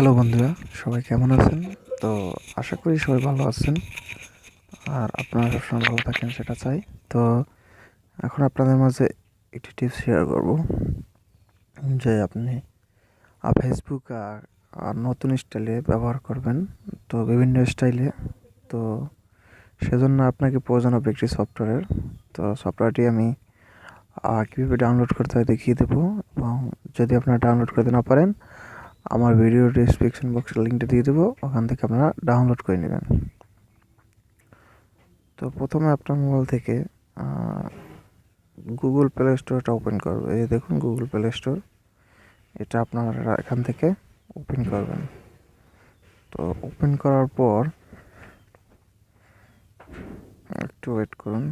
Hello বন্ধুরা, সবাই কেমন আছেন? তো আশা করি সবাই ভালো আছেন, আর আপনারা সবসময় ভালো থাকেন, সেটা চাই। তো এখন আপনাদের মাঝে একটি টিপস শেয়ার করব, যে আপনি ফেসবুক আর নতুন স্টাইলে ব্যবহার করবেন, তো বিভিন্ন স্টাইলে তো সেজন্য আপনাকে প্রয়োজন হবে একটি সফটওয়্যারের তো সফটওয়্যারটি আমি কীভাবে ডাউনলোড করতে হয় দেখিয়ে দেবো, এবং যদি আপনারা ডাউনলোড করতে না পারেন আমার ভিডিও ডিসক্রিপশন বক্সে লিঙ্কটা দিয়ে দেবো, ওখান থেকে আপনারা ডাউনলোড করে নেবেন। তো প্রথমে আপনার মোবাইল থেকে গুগল প্লে স্টোরটা ওপেন করবে। এই দেখুন গুগল প্লে স্টোর এটা আপনারা এখান থেকে ওপেন করবেন। তো ওপেন করার পর, একটু ওয়েট করুন।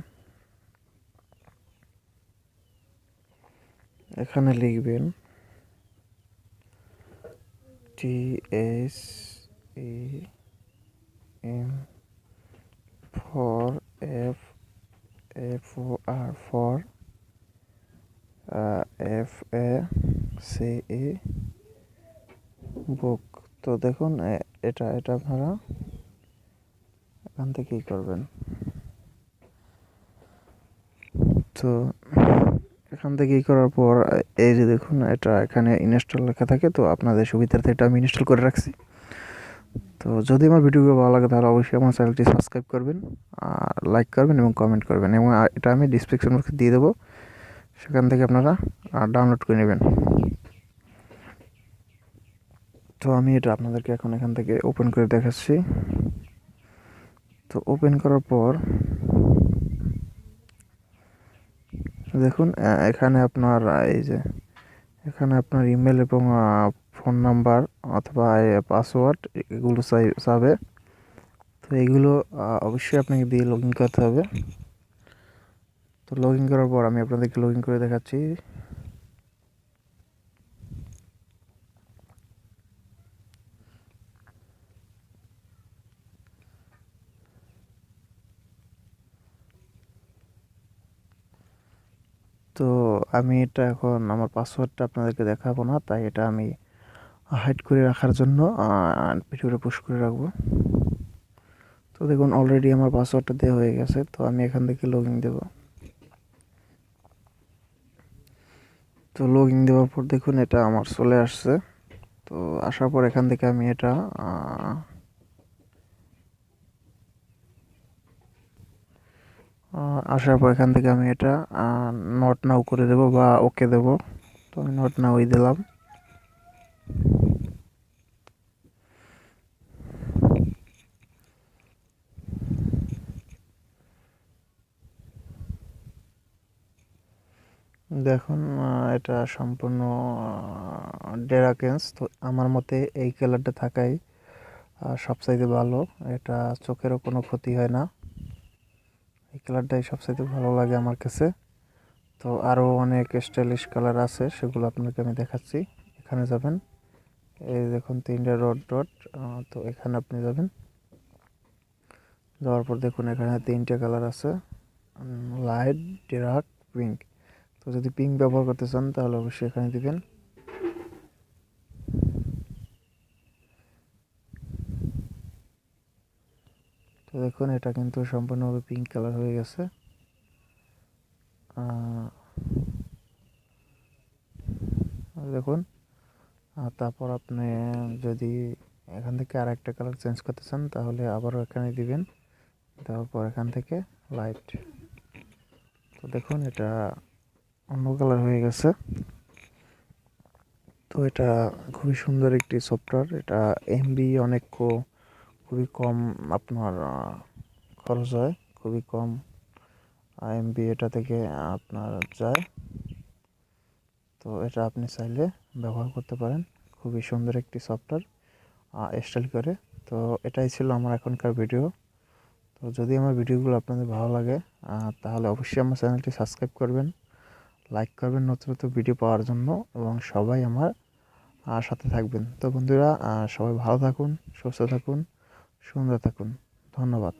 এখানে লিখবেন T S E M for F F O R for F A C E book তো দেখুন এটা এটা আপনারা এখান থেকেই করবেন। তো এখান থেকে ই করার পর, এই যে দেখুন, এটা এখানে ইনস্টল লেখা থাকে, তো আপনাদের সুবিধার্থে এটা আমি ইনস্টল করে রাখছি। তো যদি আমার ভিডিওগুলো ভালো লাগে, তাহলে অবশ্যই আমার চ্যানেলটি সাবস্ক্রাইব করবেন, আর লাইক করবেন এবং কমেন্ট করবেন, এবং এটা আমি ডিসক্রিপশন বক্সে দিয়ে দেবো। সেখান থেকে আপনারা ডাউনলোড করে নেবেন। তো আমি এটা আপনাদেরকে এখন এখান থেকে ওপেন করে দেখাচ্ছি। তো ওপেন করার পর দেখুন এখানে আপনার এই যে, এখানে আপনার ইমেল এবং ফোন নাম্বার অথবা পাসওয়ার্ড এগুলো চাবে। তো এগুলো অবশ্যই আপনাকে দিয়ে লগ ইন করতে হবে। তো লগ ইন করার পর আমি আপনাদেরকে লগ ইন করে দেখাচ্ছি। তো আমি এটা এখন আমার পাসওয়ার্ডটা আপনাদেরকে দেখাবো না, তাই এটা আমি হাইড করে রাখার জন্য ভিডিওটা পুশ করে রাখব। তো দেখুন অলরেডি আমার পাসওয়ার্ডটা দেওয়া হয়ে গেছে, তো আমি এখান থেকে লগ ইন দেবো। তো লগ ইন দেওয়ার পর দেখুন, এটা আমার চলে আসছে। তো আসার পর এখান থেকে আমি এটা আসার পর এখান থেকে আমি এটা নট নাও করে দেব বা ওকে দেব। তো আমি নট নাওই দিলাম। দেখুন এটা সম্পূর্ণ ডেরাকেন্স তো আমার মতে এই কালারটা থাকাই সবচাইতে ভালো। এটা চোখেরও কোনো ক্ষতি হয় না। এই কালারটাই সবচাইতে ভালো লাগে আমার কাছে। তো আরও অনেক স্টাইলিশ কালার আছে, সেগুলো আপনাকে আমি দেখাচ্ছি। এখানে যাবেন, এই দেখুন তিনটে রড ডট তো এখানে আপনি যাবেন। যাওয়ার পর দেখুন এখানে তিনটে কালার আছে লাইট ডার্ক পিঙ্ক তো যদি পিঙ্ক ব্যবহার করতে চান তাহলে অবশ্যই এখানে দিবেন। তো দেখুন, এটা কিন্তু সম্পূর্ণভাবে পিঙ্ক কালার হয়ে গেছে। দেখুন তারপর আপনি যদি এখান থেকে আর একটা কালার চেঞ্জ করতে চান, তাহলে আবারও এখানে দিবেন। তারপর এখান থেকে লাইট তো দেখুন, এটা অন্য কালার হয়ে গেছে। তো এটা খুবই সুন্দর একটি সফটওয়্যার এটা এমবি অনেক খুবই কম আপনার খরচ হয়, খুবই কম এমবি এটা থেকে আপনার যায়। তো এটা আপনি চাইলে ব্যবহার করতে পারেন। খুবই সুন্দর একটি সফটওয়্যার স্টাইল করে। তো এটাই ছিল আমার এখনকার ভিডিও তো যদি আমার ভিডিওগুলো আপনাদের ভালো লাগে তাহলে অবশ্যই আমার চ্যানেলটি সাবস্ক্রাইব করবেন লাইক করবেন নতুন নতুন ভিডিও পাওয়ার জন্য এবং সবাই আমার সাথে থাকবেন। তো বন্ধুরা সবাই ভালো থাকুন, সুস্থ থাকুন। সুন্দর থাকুন। ধন্যবাদ।